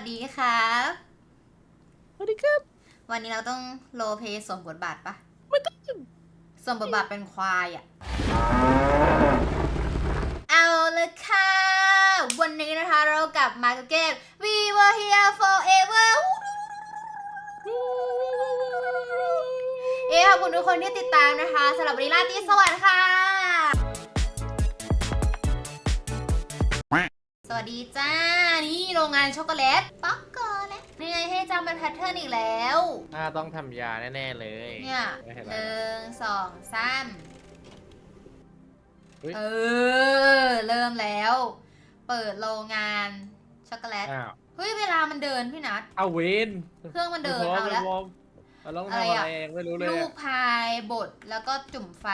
สดีครับสวัสดีครับ วันนี้เราต้องโรลเพลย์สวมบทบาทปะไม่ต้องสวมบทบาทเป็นควายอะเอาเลยค่ะ วันนี้นะคะเรากลับมากับเกม We were here forever เอ้ขอบคุณทุกคนที่ติดตามนะคะสำหรับวันนี้ราตรีสวัสดิ์ค่ะ สวัสดีจ้า นี่โรงงานช็อกโกแลตป๊อกโกแลตนี่ไงให้จำเป็นแพทเทิร์นอีกแล้วอ่าต้องทำยาแน่ ๆ เลยเนี่ยไม่เห็นหไรนึ่งสองสามอุ๊ยเออ เริ่มแล้ว เปิดโรงงานช็อกโกแลตอ้าวเฮ้ยเวลามันเดินพี่นัทเอาเวนเครื่องมันเดินพร้เอาแล้วพร้มเราต้องอะไรทำอะอะไรเองไม่รู้เลยลูกอะพายบดแล้วก็จุ่มไฟ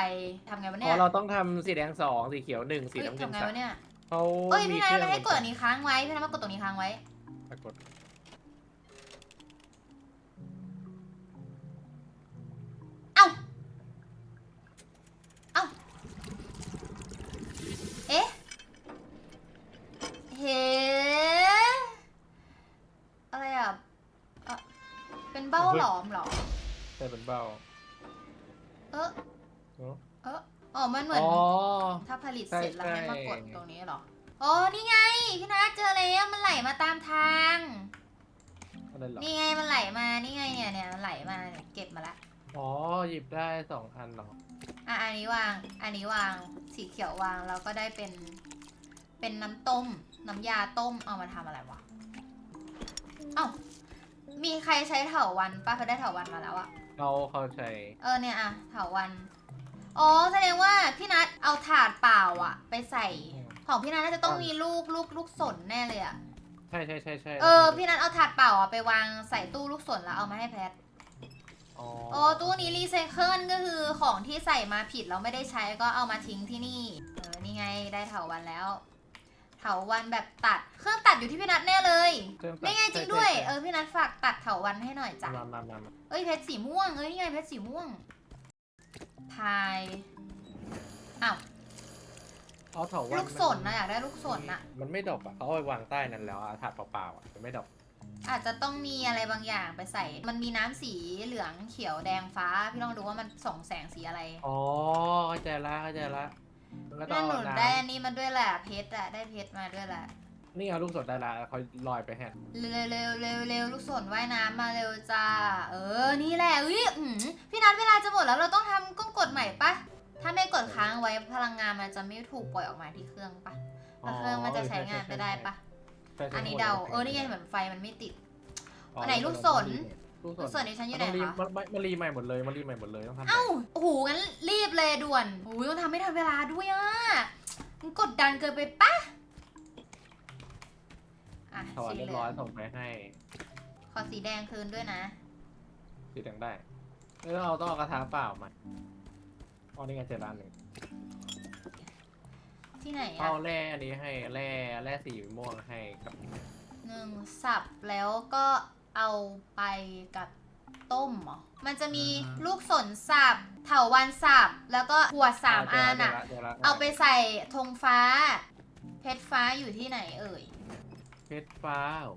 ทำไงวะอ๋เนี่อยเราต้องทำสีแดงสองสีเขียวหนึ่งสีเฮ้ยน้ำเงินทำไงสามวะเนี่ย เขาเอ้ยมีพี่นัทเครื่องไม่ให้กดอันนี้ค้างไว้พี่นัทมากดตรงนี้ค้างไว้ ปรากฏเอ้า เอ้า เอ๊ะ เฮ้อะไรอะเอ่อเป็นเบ้าหลอมเหรอ แต่เป็นเบาเออเนอะเอออ๋อ มันเหมือน อ๋อ ถ้าผลิตเสร็จแล้วใช่ให้มากดใช่ ตรงนี้เหรอ อ๋อ นี่ไง พี่นัทเจอแล้วมันไหลมาตามทาง อะไรเหรอ นี่ไงมันไหลมา นี่ไงเนี่ยเนี่ยมันไหลมาเนี่ยเก็บมาละ อ๋อ หยิบได้สองอันเหรอ อะ อันนี้วาง อันนี้วาง สีเขียววางแล้วก็ได้เป็น เป็นน้ำต้ม น้ำยาต้ม เอามาทำอะไรวะ เอ้า มีใครใช้เถาวันป้าเขาได้เถาวันมาแล้วอะ เราเข้าใจเออเนี่ยอะเถาวัน อ๋อแสดงว่าพี่นัทเอาถาดเปล่าอะไปใส่ ของพี่นัทน่าจะต้องมีลูกลูกลูกสนแน่เลยอะใช่ใช่ใช่ใช่เออพี่นัทเอาถาดเปล่าอะไปวางใส่ตู้ลูกสนแล้วเอามาให้แพทอ๋อโอ้ตู้นี้รีไซเคิลก็คือของที่ใส่มาผิดแล้วไม่ได้ใช้ก็เอามาทิ้งที่นี่เออนี่ไงได้เถาวันแล้ว เถาวันแบบตัดเครื่องตัดอยู่ที่พี่นัทแน่เลยเครื่องตัดนี่ไงจริงใช่ด้วยใช่เออพี่นัทฝากตัดเถาวันให้หน่อยจ้ะมามามามาเอ้ยเพชรสีม่วงเอ้ยนี่ไงเพชรสีม่วงพายอ้าวเอาเถาวันลูกสนนะอยากได้ลูกสนอะมันไม่ดอกอะเขาเอาไปวางใต้นั้นแล้วอะถาดเปล่าๆอะมันไม่ดอกอาจจะต้องมีอะไรบางอย่างไปใส่ มันมีน้ำสีเหลืองเขียวแดงฟ้า พี่ลองดูว่ามันส่องแสงสีอะไรอ๋อเข้าใจละเข้าใจละมันก็ต้อนั่งนหนูเอาได้น้ำอันนี้มาด้วยแหละเพชรอะได้เพชรมาด้วยแหละ นี่เอาลูกสดได้ละเขาลอยไปแฮนเร็วเร็วเร็วเร็วลูกศรว่ายน้ำมาเร็วจ้า เออ นี่แหละอุ้ยอื้อหือพี่นัทเวลาจะหมดแล้วเราต้องทำก้องกดใหม่ปะ ถ้าไม่กดค้างไว้พลังงานมันจะไม่ถูกปล่อยออกมาที่เครื่องปะแล้วเครื่องมันจะใช้งานไม่ได้ปะ ใช่ใช่อันนี้เดา เออ นี่ไงเหมือนไฟมันไม่ติดอ๋อไหนลูกศรลูกศลูรกศรดิฉันอยู่ไหนมัรีคะ มันมันมันรีใหม่หมดเลยมันรีใหม่หมดเลยต้องทำใหม่ เอ้า โอ้โห งั้นรีบเลยด่วนโอ้ยต้องทำไม่ทันเวลาด้วยอะมันกดดันเกินไปปะ อะถอดสีเรียเหบลืร้ออยงส่งไปให้ขอสีแดงคืนด้วยนะสีแดงได้แล้วเราต้องเอากระทะเปล่ามาอ๋อนี่ไงเจอร้านหนึ่งที่ไหนเอาอะแร่อันนี้ให้แร่แร่สีม่วงให้กับหนึ่งสับแล้วก็เอาไปกับต้มเหรอ มันจะมีลูกสนสับเถาวันสับแล้วก็ขวดสามอันอะ เจละจละจละเอาไปใส่ธงฟ้า เพชรฟ้าอยู่ที่ไหนเอ่ย เพชรฟ้าเหรอ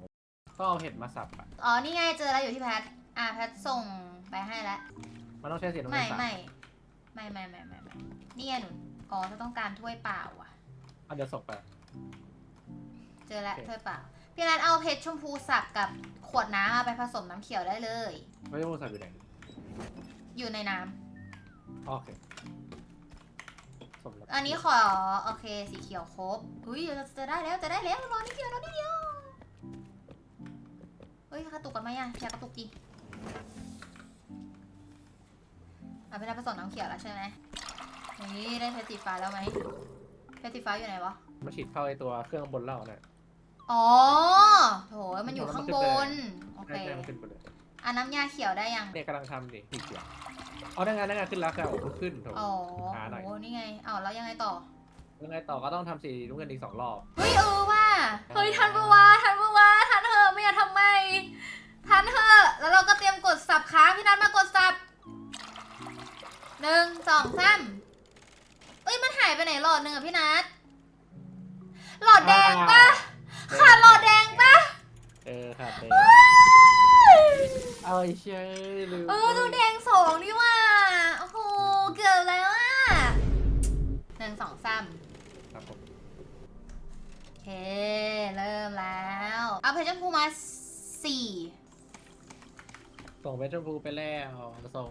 ต้องเอาเห็ดมาสับอะ อ๋อ นี่ไงเจอแล้วอยู่ที่แพท อะแพทส่งไปให้แล้ว มันต้องใช้สีน้ำไม่เงินสับไม่ไม่ไม่ไม่ไม่ไม่นี่ไงหนูอ๋อถ้าต้องการถ้วยเปล่าอะอะเดี๋ยวส่งไป เจอแล้วโอเค ถ้วยเปล่า พี่นัทเอาเพชรชมพูสับกับขวดน้ำเอาไปผสมน้ำเขียวได้เลย ไม่ต้องสับอยู่ไหนอยู่ในน้ำโอเค สมแล้วอันนี้ขอโอเคสีเขียวครบอุ้ยเราจะได้แล้วจะได้แล้วรอนิดเดียวรอนิดเดียวเฮ้ยกระตุกกันไหมอะอยากกระตุกดิเอาไปได้ผสมน้ำเขียวแล้วใช่ไหมนี่ได้เพชรสีฟ้าแล้วไหมเพชรสีฟ้าอยู่ไหนวะมาฉีดเข้าไอตัวเครื่องบนเล่าเนี่ยอ๋อโถมันอยู่ข้างบนโอเค ใช่ใช่มันขึ้นไปเลย อันน้ำยาเขียวได้ยัง เนี่ยกำลังทำดิสีเขียวเอาได้งานได้งานขึ้นแล้วค่ะโอ้โหขึ้นโถ อ๋อช้าหน่อยโหนี่ไงอ๋อแล้วยังไงต่อ ยังไงต่อก็ต้องทำสีน้ำเงินอีกสองรอบ เฮ้ยเออว่า เฮ้ยทันปะวะทันปะวะทันเถอะไม่อยากทำไม ทันเถอะแล้วเราก็เตรียมกดสับค้างพี่นัทมากดสับหนึ่งสองสามเอ้ยมันหายไปไหนหลอดหนึ่งอะพี่นัทหลอดแดงปะขาดหลอดแดงปะเออขาดแดง เอาไอ้เชยลืมเออดูแดงสองนี่ว่า โอ้โห เกือบแล้วอะหนึ่งสองสามครับผมโอเค เริ่มแล้ว เอาเพชรชมพูมาสี่ส่งเวทชมพูไปแล้วส่ง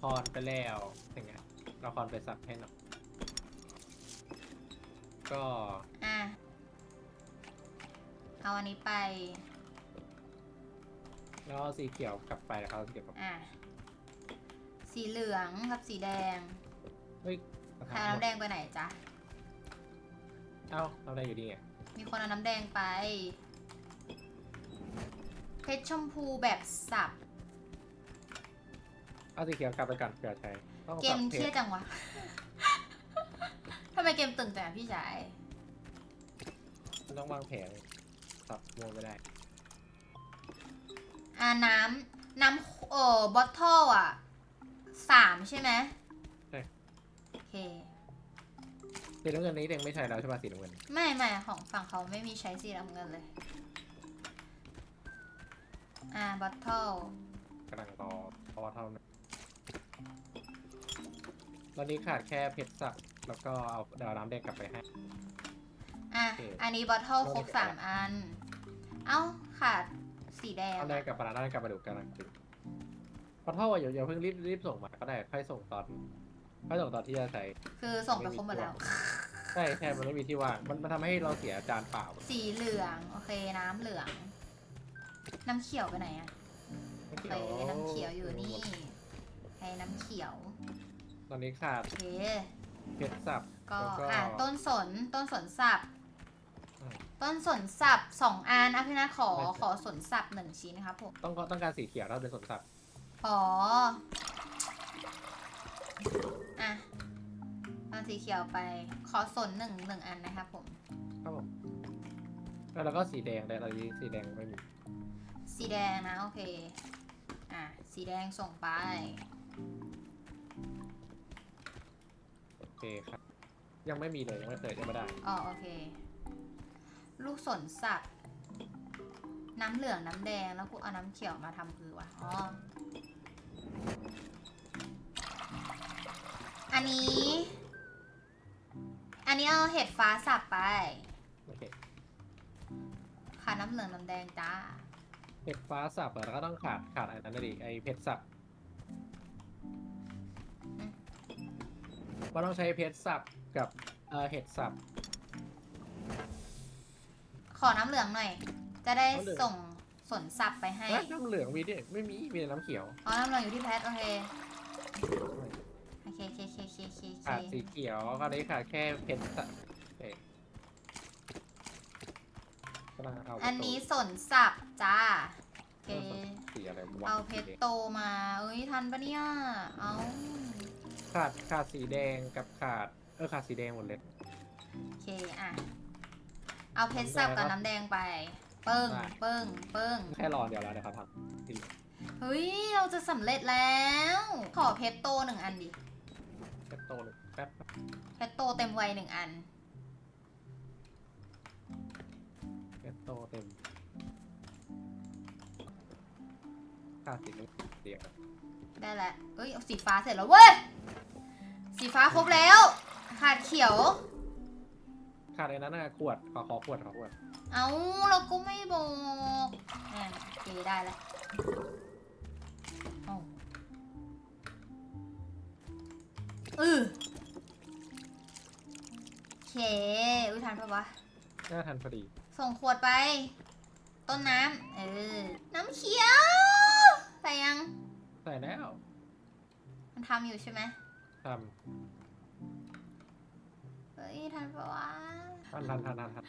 คอนไปแล้วอย่างเงี้ยเราคอนไปสับให้หน่อยก็อะ เอาอันนี้ไป แล้วเอาสีเขียวกลับไปแล้วเขาสีเขียวกลับอะสีเหลืองกับสีแดงเฮ้ยใครเอาน้ำแดงไปไหนจ๊ะ เอ้าเราได้อยู่ดีไงมีคนเอาน้ำแดงไป เพชรชมพูแบบสับ เอาสีเขียวกลับไปก่อนเผื่อใช้ต้องเกมสับเครียดจังวะ ทำไมเกมตึงแต่พี่ชาย มันต้องวางแผนสับมัวไม่ได้ อ่าน้ำน้ำเอ่อบอทเทิลอะสามใช่ไหมใช่ โอเค สีน้ำเงินนี้เด็กไม่ใช่แล้วใช่ป่ะสีน้ำเงินไม่ไม่ของฝั่งเขาไม่มีใช้สีน้ำเงินเลย อ่าบอทเทิลกำลังรอรอเท่านั้นตอนนี้ขาดแค่เพชรสับแล้วก็เอาเดาวน้ำแดงกลับไปให้ อะ โอเคอันนี้บอทเทิลครบสามอัน เอ้าขาด สีแดงน้ำแดงอะกลับไปแล้วน้ำแดงกลับไปดูกำลังดูเพราะเท่าว่าอย่าอย่าเพิ่งรีบรีบส่งมาก็ได้ค่อยส่งตอนค่อยส่งตอนที่จะใช้คือส่งไปครบหมดแล้ว ใช่ใช่มันไม่มีที่ว่างมันมันทำให้เราเสียจานเปล่าสีเหลือง โอเคน้ำเหลือง น้ำเขียวไปไหนอะไม่โอเกี่เคยวน้ำเขียวอยู่นี่ไอ้น้ำเขียว ตอนนี้ขาดโอเคเพชรสับก็แล้วก็อะต้นสนต้นสนสับอืม ต้นสนสับสองอันอะพี่นัทขอไม่ใช่ขอสนสับหนึ่งชิ้นนะครับผมต้องต้องการสีเขียวถ้าเป็นสนสับอ๋ออะเอาสีเขียวไป ขอสนหนึ่งหนึ่งอันนะครับผมครับผมแล้วเราก็สีแดงแต่ตอนนี้สีแดงไม่มีสีแดงนะโอเคอะสีแดงส่งไปโอเคครับ ยังไม่มีเลยยังไม่เคยยังไม่ได้อ๋อโอเค ลูกสนสับน้ำเหลืองน้ำแดงแล้วกูเอาน้ำเขียวมาทำคือวะอ๋ออันนี้ อันนี้เอาเห็ดฟ้าสับไป โอเคค่ะน้ำเหลืองน้ำแดงจ้าเพชรฟ้าสับอะแล้วก็ต้องขาดขาดอันนั้นนะดิไอเพชรสับอืมมันต้องใช้เพชรสับกับเอ่อเห็ดสับ ขอน้ำเหลืองหน่อย จะได้น้ำเหลืองส่งสนสับไปให้เอ้ยน้ำเหลืองมีดิไม่มีมีแต่น้ำเขียวอ๋อ น้ำเหลืองอยู่ที่แพท โอเค โอเคโอเคโอเคโอเคโอเคโอขาดเคสีเขียวก็ได้ขาดแค่เพชรสับโอเคกำลังเอาอันนี้สนสับจ้า โอเค สีอะไรวะเอาเพชรโตมา เอ้ย ทันปะเนี่ย เอาขาดขาดสีแดงกับขาด เออขาดสีแดงหมดเลย โอเค อะ เอาเพชรสับกับน้ำแดงไป เปิ้งได้เปิ้งเปิ้งแค่รอเดี๋ยวแล้วเดี๋ยวเขาทำทีเหลือเฮ้ย เราจะสำเร็จแล้ว ขอเพชรโตหนึ่งอันดิแค่โตเลยแป๊บเพชรโตเต็มวัยหนึ่งอันแค่โตเต็มขาดสีน้ำเดียวได้แล้วเอ้ยเอาสีฟ้าเสร็จแล้วเว้ย สีฟ้าครบแล้ว ขาดเขียว ขาดไอ้นั้นนะขวดขอขอขวดขอขวดเอาเราก็ไม่บอกอะโอเคได้แล้วเอาเออโอเคอุ้ยทันปะวะ น่าทันพอดี ส่งขวดไป ต้นน้ำเออ น้ำเขียวใส่ยัง ใส่แล้ว มันทำอยู่ใช่ไหมทเฮ้ย ทันปะวะำทันทันทันทันทัน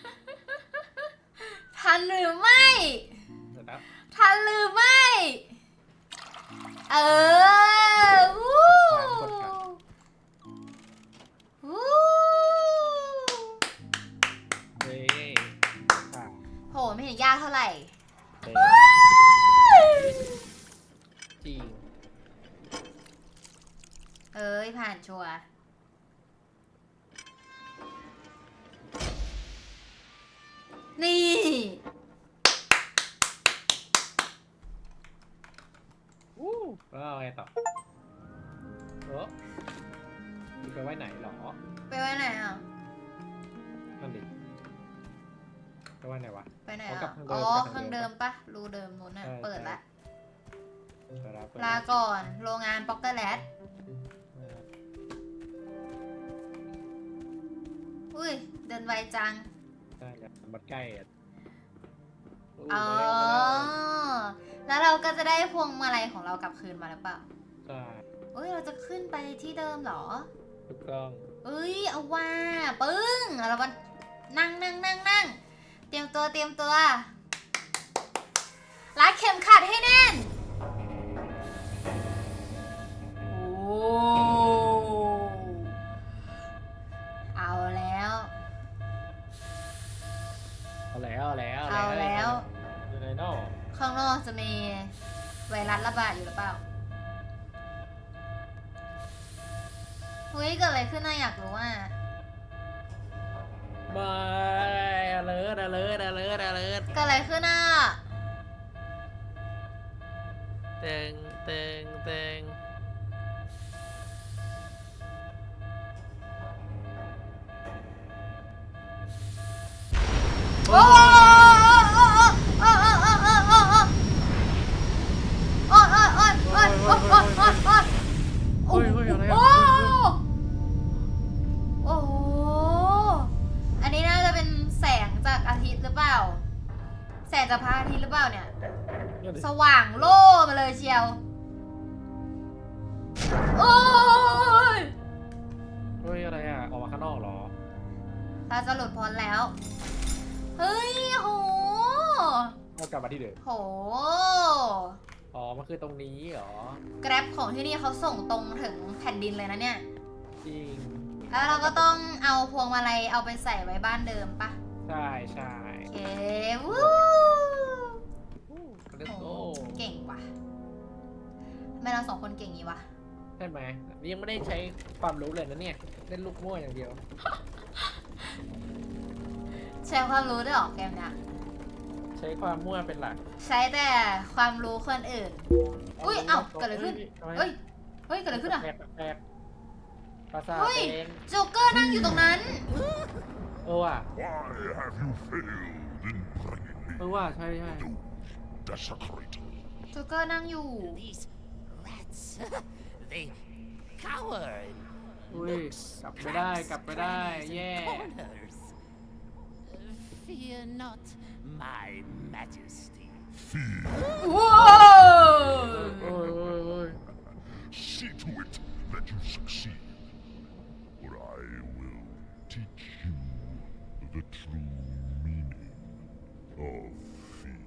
ทันหรือไม่ เสร็จแล้วทันหรือไม่ เออวู้วู้เฮ้ยค่ะโหไม่เห็นยากเท่าไหร่ เฮ้ยจริง เอ้ยผ่านชัวร์ นี่ วู้แล้วอาไงต่อเออมีไปไว้ไหนหรอ ไปไว้ไหนอะ นั่นดิไปไว้ไหนวะ ไปไหนอะ อ๋อทางเดิมปะรูเดิมนู้นน่ะ เปิดละ ลาก่อน โรงงานป๊อกเกอร์แลดอุ้ย เดินไวจัง มันใกล้ออ๋แล้วเราก็จะได้พวงมาลัยของเรากลับคืนมาแล้วเปล่าใช่เอ้ย เราจะขึ้นไปที่เดิมหรอ ถูกต้องเอ้ย เอาว่าปึ้งเราวันนั่งนั่งนั่งนั่งเตรียมตัวเตรียมตัวรัดเข็มขัดให้แน่น โอ้ เอาแล้วเอาแล้วข้างนอกจะมีไวรัสระบาดอยู่หรือเปล่าเฮ้ยเกิดอะไรขึ้นน่าอยากรู้ว่าบายเลิศอเลิศอเลิศอเลิศเกิดอะไรขึ้นน่ะเต็งเต็งเต็งโอ้ แสงจากพระอาทิตย์หรือเปล่าเนี่ยเนี่ยดิสว่างโล่มาเลยเชียว โอ้ยเฮ้ยอะไรอะ ออกมาข้างนอกเหรอเราจะหลุดพ้นแล้ว เฮ้ยโหเอากลับมาที่เดิม โห อ๋อ มันคือตรงนี้เหรอ แกร็บของที่นี่เขาส่งตรงถึงแผ่นดินเลยนะเนี่ย จริง แล้วเราก็ต้องเอาพวงมาลัยเอาไปใส่ไว้บ้านเดิมปะ ใช่ใช่โอ เควู้เลสโหโก้เก่งว่ะทำไมเราสองคนเก่งงี้วะ ใช่ไหมนี่ยังไม่ได้ใช้ความรู้เลยนะเนี่ย เล่นลูกมั่วอย่างเดียว ใช้ความรู้ด้วยเหรอเกมเนี้ยใช้ความมั่วเป็นหลักใช้แต่ความรู้คนอื่น อุ้ยเอ้าเกิดอะไรขึ้น เฮ้ย เฮ้ย เกิดอะไรขึ้นอะ แปลกแปลกภาษาเฮ้ย เอง โจ๊กเกอร์นั่งอยู่ตรงนั้น เออว่ะ Why have you failed in bringing เอ me อว่ะใช่ใช่ to desecrate? โจ๊กเกอร์นั่งอยู่ These rats, they cower in อุ้ย กลับไม่ได้ กลับไม่ได้ แย่ corners. Fear not, my majesty. Fear. ว้าว โอ้ยโอ้ยโอ้ย See to it that you succeed, or I will teach you the true meaning of fear.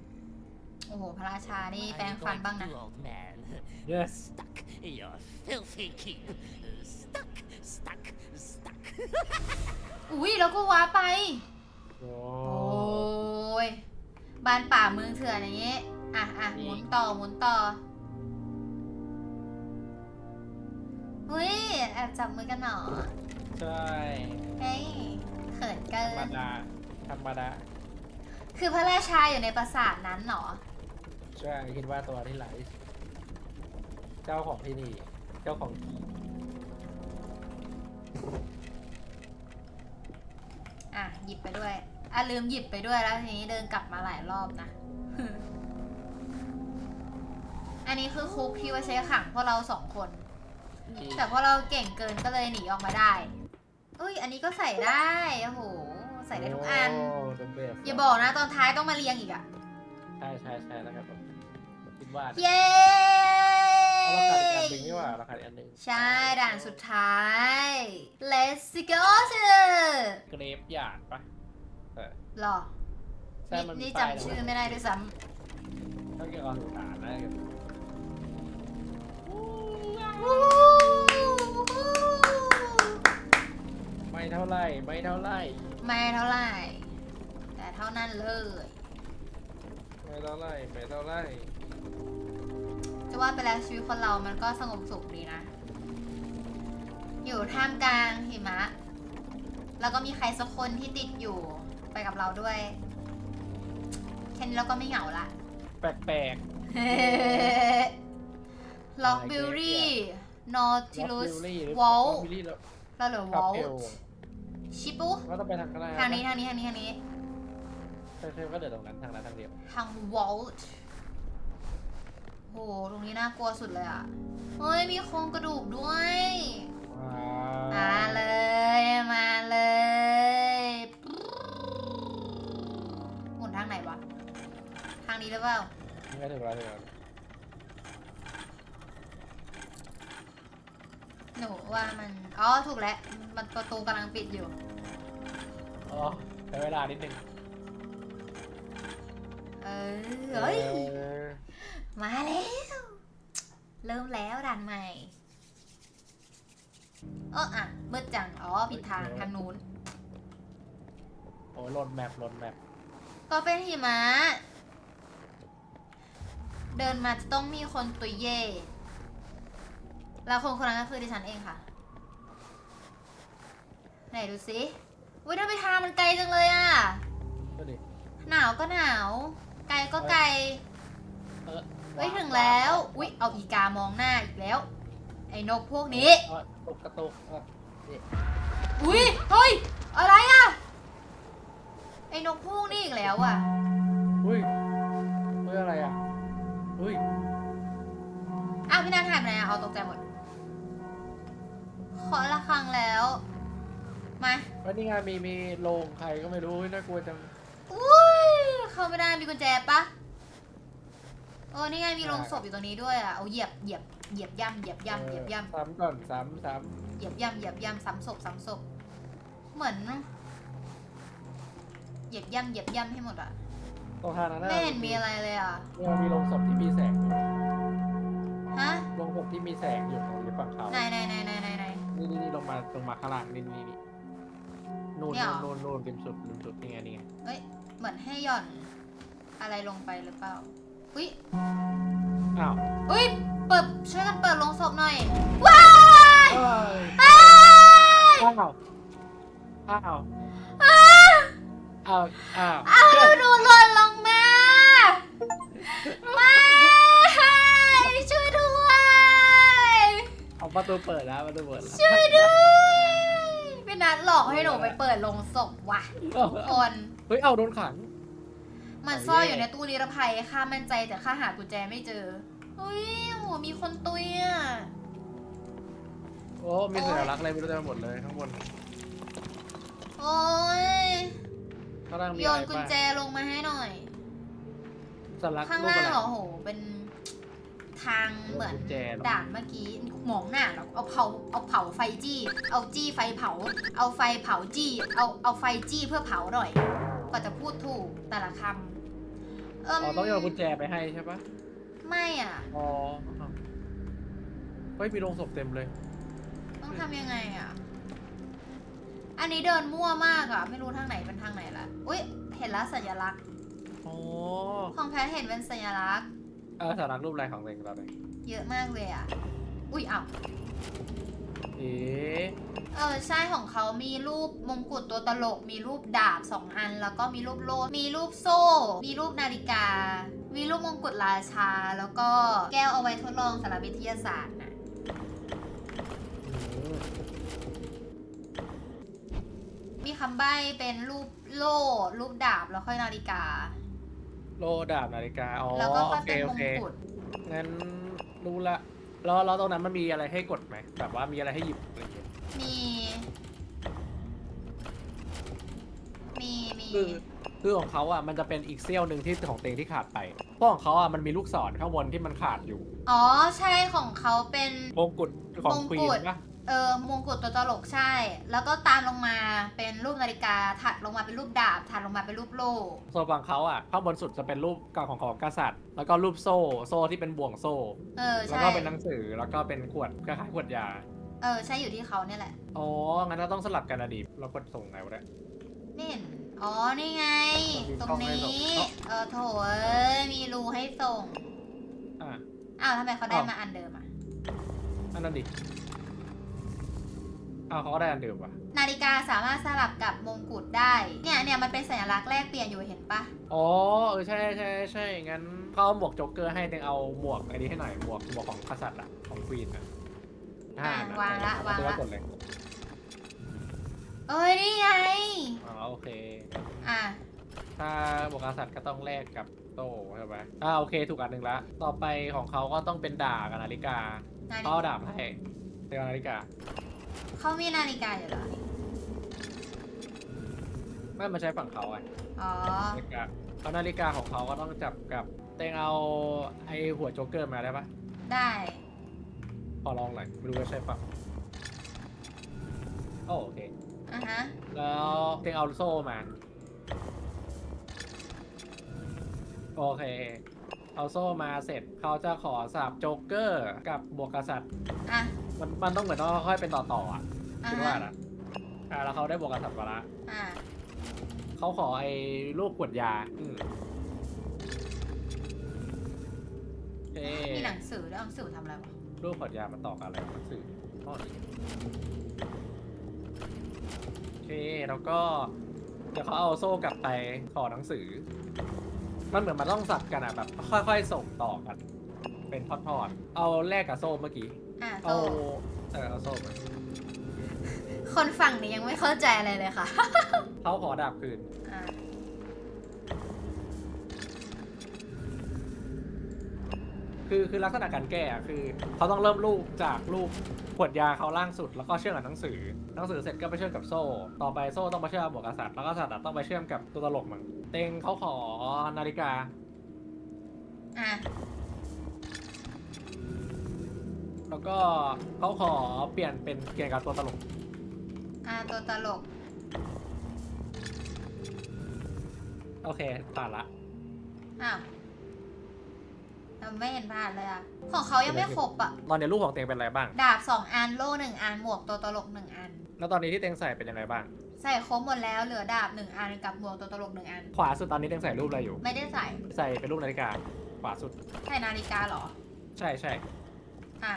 โอ้โห พระราชานี่ What แปล are ง you ฟัน going บ้าง to นะ do, old man? yes Stuck in your filthy keep. Stuck, stuck, stuck. อุ้ยแล้วก็ว้าไป โอ้โอ้ยบ้านป่าเมืองเถื่อนอย่างงี้ อะอะหมุนต่อหมุนต่อเฮ้ยแอบจับมือกันหนอใช่ เฮ้ย เขินเกิธรรมน ดา ธรรมดา คือพระราชาอยู่ในปราสาทนั้นเหรอ ใช่คิดว่าตัวที่ไหลายเจ้าของที่นี่ เจ้าของที่อะ หยิบไปด้วย อะ ลืมหยิบไปด้วยแล้วทีนี้เดินกลับมาหลายรอบนะ อันนี้คือคุกที่ไว้ใช้ขังพวกเราสองคนแต่พวกเราเก่งเกินก็เลยหนีออกมาได้ เอ้ย อันนี้ก็ใส่ได้ โอ้โห ใส่ได้ทุกอันโ the best อย่าบอกนะ ตอนท้ายต้องมาเรียงอีกอะใช่ใช่ใช่แล้วครับผมคิดว่าเย้เอาเราขาดอีกอันหนึ่งนี่หว่าเราขาดอีกอันหนึ่งใช่ ด่านสุดท้าย let's go to เกรฟหยาดปะเออหรอใช่นี่มันมีนี่ป้ายจำชื่อไม่ได้ด้วยซ้ต้องเกี่ยวกับสุสานนะำวู้ ไม่เท่าไหร่ไม่เท่าไหร่ไม่เท่าไหร่ แต่เท่านั้นเลย ไม่เท่าไหร่ไม่เท่าไหร่จะว่าไปแล้วชีวิตคนเรามันก็สงบสุขดีนะ อยู่ท่ามกลางหิมะ แล้วก็มีใครสักคนที่ติดอยู่ไปกับเราด้วย แค่นี้เราก็ไม่เหงาละ แปลก ล็อกบิลลี่ นอทิลุสววออลลบิลลี่แล้วแล้วเหลือวคาอลเฟล ชิปุก็ต้องไปทางข้างหน้าทางนี้ทางนี้ทางนี้ทางนี้ใช่ใช่ก็เดินตรงนั้นทางนั้นทางเดียว ทางวอลโห ตรงนี้น่ากลัวสุดเลยอะ เฮ้ย มีโครงกระดูกด้วย มาเลย มาเลยหมุนทางไหนวะ ทางนี้หรือเปล่าไม่ถึงแล้วถึงแล้ว หนูว่ามัน อ๋อ ถูกแล้ว มันประตูกำลังปิดอยู่ อ๋อใช้เวลานิดนึงเออเฮ้ย ออมาแล้ว เริ่มแล้วด่านใหม่ เอออะมืดจัง อ๋อ ผิดทางทางนู้น โอ้ยโหลดแมปโหลดแมปก็เป็นหิมะ เดินมาจะต้องมีคนตัวเย่ แล้วคนคนนั้นก็คือดิฉันเองค่ะ ไหนดูสิอุ้ยทำไมทางมันไกลจังเลยอะ ก็ดิหนาวก็หนาว ไกลก็ไกลเออเฮ้ยถึงแล้ว อุ้ยเอาอีกามองหน้าอีกแล้ว ไอ้นกพวกนี้ เออตกกระตุกเอออุ้ยเฮ้ย อะไรอะ ไอ้นกพวกนี่อีกแล้วอะ นนี้งานมีมีโรงใครก็ไม่รู้น่ากลัวจังอุ้ยเข้าไม่ได้มีกุญแจปะโอ้นี่ไงมีโรงศพอยู่ตรงนี้ด้วยอะเอาเหยียบเหยียบเหยียบย่ำเหยียบย่ำเหยียบย่ำซ้ำก่อนซ้ำซ้เหยียบย่ำเหยียบย่ำซ้ำศพซ้ำศพเหมือนเหยียบย่ำเหยียบย่ำให้หมดอะำตรงทางนั้นน่ะไม่เห็นมีอะไรเลยอะเนี่ยมีโรงศพที่มีแสงอยู่ฮะโรงศพที่มีแสงอยู่ตรงนี้ฝั่งเขาไหนไหนไหนไหนไหนไหนนี่นี่นี่ลงมาลงมาข้างล่างนี่นี่นี่ นู่นเนี่ยเหรอ นู่นนู่นริมสุดริมสุดนี่ไงนี่ไงเอ้ย เหมือนให้หย่อนอะไรลงไปหรือเปล่า อุ้ย อ้าวอุ้ย เปิด ช่วยกันเปิดโรงศพหน่อย ว้ายเอ้ยอ้ายอ้าวอ้าวอ้าอ้าวอ้าวอ้าวหนูหล่นลงมาไม่ช่วยด้วย เอาประตูเปิดแล้วประตูเปิดแล้วช่วยด้วยพี่ นัทหลอกให้หนูไปเปิดโรงศพว่ะทุกคน เฮ้ย เอาโดนขัง มันซ่อนอยู่ในตู้นิรภัยข้ามั่นใจแต่ข้าหากุญแจไม่เจอเฮ้ยโหมีคนตุยอะ โอ้ มีสัญลักษณ์อะไรไม่รู้เต็มไปหมดเลยข้างบน โอ้ยข้างล่างมีโยอะไรนกุญบ้างแจลงมาให้หน่อย สัญลักษณ์ข้างรูปล่างอะไร เหรอโห เป็น ทางเหมือนกุญแจเหรอด่านเมื่อกี้หมองหน้าเหรอเอาเผาเอาเผาไฟจี้ เอาจี้ไฟเผา เอาไฟเผาจี้ เอาเอาไฟจี้เพื่อเผาหน่อยกว่าจะพูดถูกแต่ละคำเอิมอ๋อต้องโยนกุญแจไปให้ใช่ปะไม่อะอ๋ออ้าวเฮ้ยมีโรงศพเต็มเลย ต้องทำยังไงอะ อันนี้เดินมั่วมากอะ ไม่รู้ทางไหนเป็นทางไหนละอุ้ยเห็นแล้วสัญลักษณ์ อ๋อ ของแพทเห็นเป็นสัญลักษณ์ เออสัญลักษณ์รูปอะไรของตัวเองตอนนี้เยอะมากเลยอะ อุ้ยอ้าวเอ๋เออใช่ของเขามีรูปมงกุฎตัวตลก มีรูปดาบสองอัน แล้วก็มีรูปโล่มีรูปโซ่ มีรูปนาฬิกา มีรูปมงกุฎราชา แล้วก็แก้วเอาไว้ทดลองสารวิทยาศาสตร์นะอืมมีคำใบ้เป็นรูปโล่ รูปดาบแล้วค่อยนาฬิกา โลดาบนาฬิกา อ๋อ แล้วก็โอค่อยเค เป็นโอมงเคกุฎงั้นรู้ละ แล้วแล้วตรงนั้นมันมีอะไรให้กดไหม แบบว่ามีอะไรให้หยิบอะไรอย่างเงี้ย มี มีมีคือคือของเขาอะมันจะเป็นอีกเซี่ยวหนึ่งที่ของเต็งที่ขาดไปเพราะของเขาอะมันมีลูกศรข้างบนที่มันขาดอยู่อ๋อใช่ของเขาเป็น มงกุฎของมงควีกุฎนปะ เออมงกุฎตัวตลกใช่ แล้วก็ตามลงมาเป็นรูปนาฬิกาถัดลงมาเป็นรูปดาบถัดลงมาเป็นรูปโล่โซนของเขาอะข้างบนสุดจะเป็นรูปกาของของกษัตริย์ แล้วก็รูปโซ่โซ่ที่เป็นบ่วงโซ่ เออแล้วใช่ก็เป็นหนังสือแล้วก็เป็นขวดคล้ายๆขวดยาเออใช่อยู่ที่เขาเนี่ยแหละอ๋องั้นเราต้องสลับกันอะดีเรากดส่งไงวะเนี่ยไม่เห็นอ๋อนี่ไงมีตรงช่องให้นี้ส่งเออโถเอ้ยมีรูให้ส่งอะ อ้าวทำไมเขาได้อ้าวมาอันเดิมอะอันนั้นดิ อ้าวเขาก็ได้อันเดิมว่ะนาฬิกาสามารถสลับกับมงกุฎได้ เนี่ยเนี่ยมันเป็นสัญลักษณ์แลกเปลี่ยนอยู่เห็นปะอ๋อเออใช่ใช่ใช่งั้นเขาเอาหมวกโจ๊กเกอร์ให้เต็งเอาหมวกไอ้นี้ให้หน่อยหมวกหมวกของกษัตริย์อะของควีนอะอะวางละวางตัวละ กดเลยเอ้ยนี่ไง อ๋อโอเค อะ ถ้าหมวกกษัตริย์ก็ต้องแลกกับโต้ใช่ไหมอ่าโอเคถูกอันหนึ่งละต่อไปของเขาก็ต้องเป็นดาบกับนาฬิกานาฬิเขาเอาดาบให้เดี๋ยวนาฬิกา เขามีนาฬิกาอยู่เหรอ ไม่มาใช้ฝั่งเขาไงอ๋อ นาฬิกาเอานาฬิกาของเขาก็ต้องจับกับเต็งเอาไอหัวโจ๊กเกอร์มาได้ปะได้ ขอลองหน่อยไม่รู้ว่าใช่ปะโอ้โอเค อะฮะ แล้วเต็งเอาโซ่มา โอเค เอาโซ่มาเสร็จเขาจะขอสับโจ๊กเกอร์กับบวกกษัตริย์ อะ มันมันต้องเหมือนว่าค่อยๆเป็นต่อๆอะอะคิดฮะว่านะอ่าแล้วเขาได้บวกกษัตริย์มาละอะเขาขอไอ้ลูกขวดยาอืมโอเคมีหนังสือด้วยหนังสือทำอะไรวะลูกขวดยามันต่อกับอะไรหนังสือข้อนี้โอเคแล้วก็ เดี๋ยวเขาเอาโซ่กลับไปขอหนังสือ มันเหมือนมันต้องสับกันอะแบบ ค่อยๆส่งต่อกัน เป็นทอดๆเอาแลกกับโซ่เมื่อกี้ อะเอาโซ่เออเอาโซ่มาคนฝั่งนี้ยังไม่เข้าใจอะไรเลยค่ะ เขาขอดาบคืน อะคือคือลักษณะการแก้อะคือเขาต้องเริ่มลูกจากลูกขวดยาเขาล่างสุดแล้วก็เชื่อมกับหนังสือ หนังสือเสร็จก็ไปเชื่อมกับโซ่ ต่อไปโซ่ต้องไปเชื่อมกับบวกกษัตริย์แล้วก็กษัตริย์อะต้องไปเชื่อมกับตัวตลกมั้งเต็งเขาขอนาฬิกา อะ แล้วก็เขาขอเปลี่ยนเป็นเกี่ยวกับตัวตลก อะตัวตลก โอเคตัดละ อ้าวเราไม่เห็นผ่านเลยอะ ของเขายังไม่ครบอะ ตอนนี้ลูกของเต็งเป็นอะไรบ้าง ดาบสองอันโล่หนึ่งอันหมวกตัวตลกหนึ่งอัน แล้วตอนนี้ที่เต็งใส่เป็นยังไงบ้าง ใส่ครบหมดแล้วเหลือดาบหนึ่งอันกับหมวกตัวตลกหนึ่งอัน ขวาสุดตอนนี้เต็งใส่รูปอะไรอยู่ ไม่ได้ใส่ ใส่เป็นรูปนาฬิกา ขวาสุด ใส่นาฬิกาเหรอ ใช่ใช่ อะ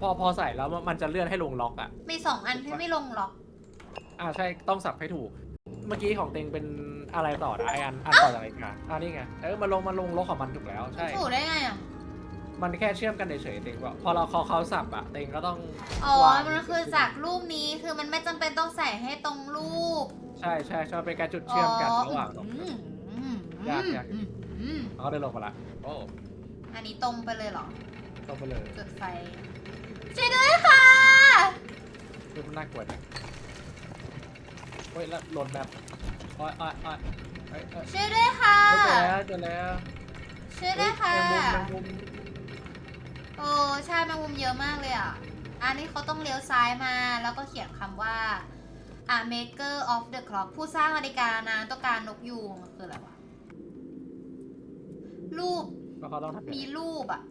พอพอใส่แล้วมันจะเลื่อนให้ลงล็อกอะมีสองอันที่ไม่ลงหรอก อ่าใช่ต้องสับให้ถูก เมื่อกี้ของเต็งเป็นอะไรต่อนะไออันอันต่อจากนาฬิกาอ่านี่ไงเออมาลงมาลงล็อกของมันถูกแล้วใช่ ถูกได้ไงอะ มันแค่เชื่อมกันเฉยๆเต็งว่าพอเราเขาเขาสับอะเต็งก็ต้องอ๋อ วางมันคือจากรูปนี้คือมันไม่จำเป็นต้องใส่ให้ตรงรูปใช่ใช่ใช่เป็นการจุดเชื่อมกันระหว่างสองอืมอืมยากยาก อืมอืมเขาได้ลงมาละโอ้ อันนี้ตรงไปเลยเหรอ ตรงไปเลยจุดไฟช่วยด้วยค่ะรูปมันน่ากลัวจังเฮ้ยแล้วโหลดแบบอ้อยอ้อยอ้อยเฮ้ยเฮ้ยช่วยด้วยค่ะเจอแล้วเจอแล้วช่วยด้วยค่ะ เฮ้ยแมงมุมแมงมุมโอ้ใช่แมงมุมเยอะมากเลยอะ อันนี้เขาต้องเลี้ยวซ้ายมา แล้วก็เขียนคำว่า อ่า maker of the clock ผู้สร้างนาฬิกานะต้องการนกยูงคืออะไรวะ รูป แล้วเขาต้องทำยังมีไงรูปอะ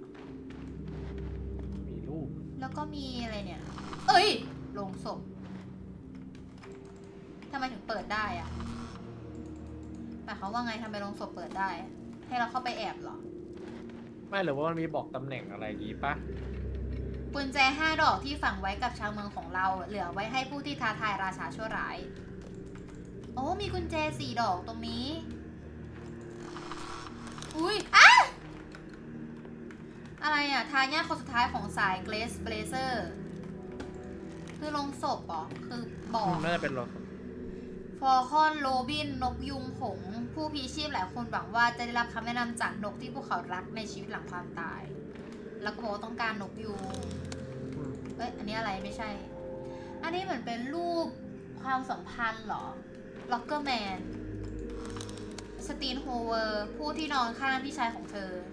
มีรูปแล้วก็มีอะไรเนี่ย เอ้ยลงศพทำไมถึงเปิดได้อะหมายความว่าไงทำไมลงศพเปิดได้ ให้เราเข้าไปแอบเหรอ ไม่หรือว่ามันมีบอกตำแหน่งอะไรดีปะกุญแจห้าดอกที่ฝังไว้กับชาวเมืองของเรา เหลือไว้ให้ผู้ที่ท้าทายราชาชั่วร้าย โอ้มีกุญแจสี่ดอกตรงนี้ อุ้ยอะ อะไรอะ ทายาทคนสุดท้ายของสายเกรสเบลเซอร์ คือลงศพเหรอ คือบอก น่าจะเป็นรถฟอร์คอนโรบิน นกยุงหงส์ผู้พีชีพหลายคนหวังว่าจะได้รับคำแนะนำจากนกที่พวกเขารักในชีวิตหลังความตาย แล้วก็บอกว่าต้องการนกยุง เอ้ย อันนี้อะไรไม่ใช่ อันนี้เหมือนเป็นรูปความสัมพันธ์เหรอ ล็อกเกอร์แมน สตีนโฮเวอร์ ผู้ที่นอนข้างพี่ชายของเธออืม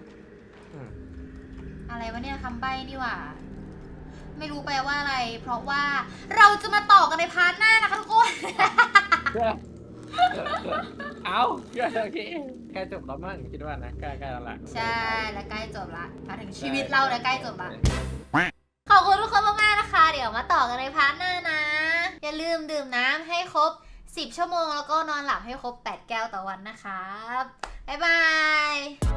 อะไรวะเนี่ยคำใบ้นี่หว่า ไม่รู้แปลว่าอะไร เพราะว่าเราจะมาต่อกันในพาร์ทหน้านะคะทุกคน เอาโอเคใกล้จบแล้วมั้งคิดว่านะใกล้ใกล้แล้วล่ะใช่แล้วใกล้จบละมาถึงชีวิตเราแล้วใกล้จบละขอบคุณทุกคนมากๆนะคะ เดี๋ยวมาต่อกันในพาร์ทหน้านะ อย่าลืมดื่มน้ำให้ครบ 10 ชั่วโมง แล้วก็นอนหลับให้ครบ 8 แก้วต่อวันนะครับ บ๊ายบาย